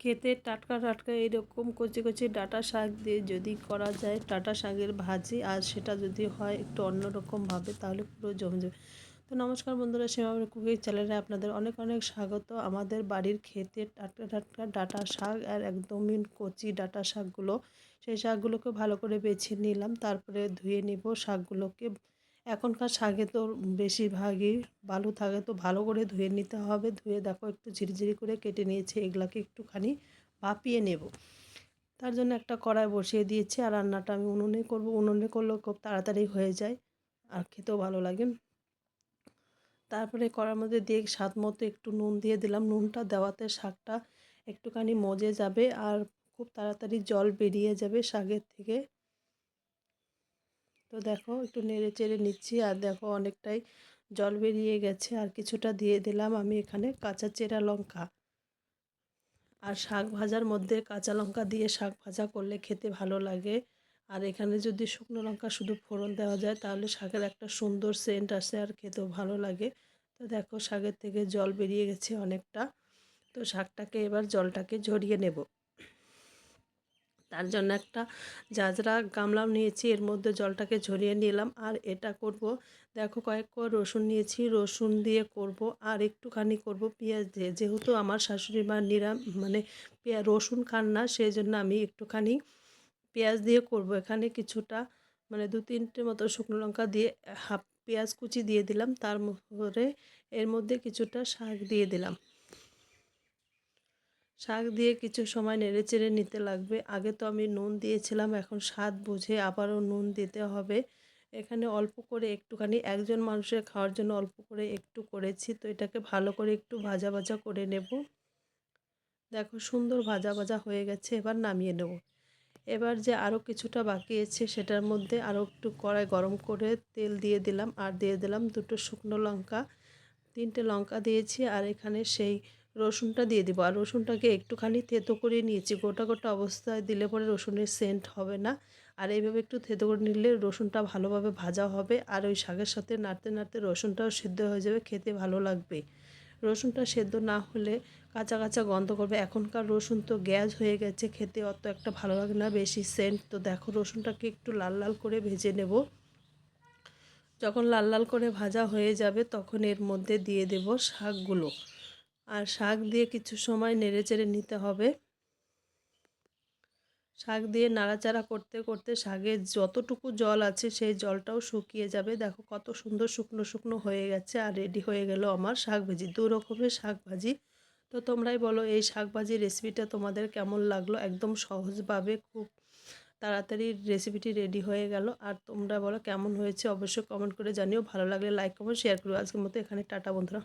খেতে টাটকা টাটকা এরকম কচি কচি ডাঁটা শাক দিয়ে যদি করা যায় ডাঁটা শাকের ভাজি আর সেটা যদি হয় একটু অন্যরকমভাবে, তাহলে পুরো জমে যাবে তো নমস্কার বন্ধুরা সীমা কুকিং চ্যানেলে আপনাদের অনেক অনেক স্বাগত। আমাদের বাড়ির খেতে টাটকা টাটকা ডাটা শাক আর একদমই কচি ডাঁটা শাকগুলো, সেই শাকগুলোকে ভালো করে বেছে নিলাম, তারপরে ধুয়ে নিব শাকগুলোকে। এখনকার শাকে তো বেশিরভাগই বালু থাকে, তো ভালো করে ধুয়ে নিতে হবে। ধুয়ে দেখো একটু ঝিরিঝিরি করে কেটে নিয়েছে, এগুলাকে একটুখানি ভাপিয়ে নেব। তার জন্য একটা কড়াই বসিয়ে দিয়েছি আর রান্নাটা আমি উনুনে করব। উনুনে করলেও খুব তাড়াতাড়ি হয়ে যায়, আর খেতেও ভালো লাগে। তারপরে কড়ার মধ্যে দিয়ে স্বাদ মতো একটু নুন দিয়ে দিলাম। নুনটা দেওয়াতে শাকটা একটুখানি মজে যাবে আর খুব তাড়াতাড়ি জল বেরিয়ে যাবে শাকের থেকে। তো দেখো একটু নেড়ে চেড়ে নিচ্ছি আর দেখো অনেকটাই জল বেরিয়ে গেছে আর কিছুটা দিয়ে দিলাম আমি এখানে কাঁচা চেরা লঙ্কা। আর শাক ভাজার মধ্যে কাঁচা লঙ্কা দিয়ে শাক ভাজা করলে খেতে ভালো লাগে। আর এখানে যদি শুকনো লঙ্কা শুধু ফোড়ন দেওয়া যায় তাহলে শাকের একটা সুন্দর সেন্ট আসে আর খেতেও ভালো লাগে। তো দেখো শাকের থেকে জল বেরিয়ে গেছে অনেকটা। তো শাকটাকে এবার জলটাকে ঝরিয়ে নেব। তার জন্য একটা জাজরা গামলাও নিয়েছি। এর মধ্যে জলটাকে ঝরিয়ে নিলাম আর এটা করব। দেখো কয়েক কোয়া রসুন নিয়েছি। রসুন দিয়ে করব আর একটুখানি করব পেঁয়াজ দিয়ে। যেহেতু আমার শাশুড়ি মা নিরাম মানে পেঁয়া, রসুন খান না সেই জন্য আমি একটুখানি পেঁয়াজ দিয়ে করব। এখানে কিছুটা মানে দু তিনটে মতো শুকনো লঙ্কা দিয়ে হাফ পেঁয়াজ কুচি দিয়ে দিলাম। তার পরে এর মধ্যে কিছুটা শাক দিয়ে দিলাম। শাক দিয়ে কিছু সময় নেড়ে চেড়ে নিতে লাগবে। আগে তো আমি নুন দিয়েছিলাম, এখন স্বাদ বুঝে আবারও নুন দিতে হবে। এখানে অল্প করে একটুখানি, একজন মানুষের খাওয়ার জন্য অল্প করে একটু করেছি, তো এটাকে ভালো করে একটু ভাজা ভাজা করে নেব। দেখো সুন্দর ভাজা ভাজা হয়ে গেছে, এবার নামিয়ে নেব। এবার যে আরও কিছুটা বাকি আছে, সেটার মধ্যে আরও একটু কড়াই গরম করে তেল দিয়ে দিলাম, আর দিয়ে দিলাম দুটো শুকনো লঙ্কা। তিনটে লঙ্কা দিয়েছি, আর এখানে সেই রসুনটা দিয়ে দিব। আর রসুনটাকে একটুখানি থেতো করে নিয়েছি। গোটা গোটা অবস্থায় দিলে পরে রসুনের সেন্ট হবে না। আর এইভাবে একটু থেতো করে নিলে রসুনটা ভালোভাবে ভাজা হবে। আর ওই শাকের সাথে নাড়তে নাড়তে রসুনটাও সিদ্ধ হয়ে যাবে। খেতে ভালো লাগবে। রসুনটা সেদ্ধ না হলে কাঁচা কাঁচা গন্ধ করবে। এখনকার রসুন তো গ্যাস হয়ে গেছে। খেতে অত একটা ভালো লাগে না। বেশি সেন্ট তো দেখো রসুনটাকে একটু লাল লাল করে ভেজে নেব। যখন লাল লাল করে ভাজা হয়ে যাবে, তখন এর মধ্যে দিয়ে দেব শাকগুলো। আর শাক দিয়ে কিছু সময় নেড়ে চেড়ে নিতে হবে। শাক দিয়ে নাড়াচাড়া করতে করতে শাকের যতটুকু জল আছে সেই জলটাও শুকিয়ে যাবে। দেখো কত সুন্দর শুকনো শুকনো হয়ে গেছে আর রেডি হয়ে গেল আমার শাক ভাজি, দু রকমের শাক ভাজি। তো তোমরাই বলো এই শাক ভাজির রেসিপিটা তোমাদের কেমন লাগল? একদম সহজভাবে খুব তাড়াতাড়ি রেসিপিটি রেডি হয়ে গেল। আর তোমরা বলো কেমন হয়েছে? অবশ্যই কমেন্ট করে জানিও। ভালো লাগলে লাইক কমেন্ট শেয়ার করো। আজকের মতো এখানে, টাটা বন্ধুরা।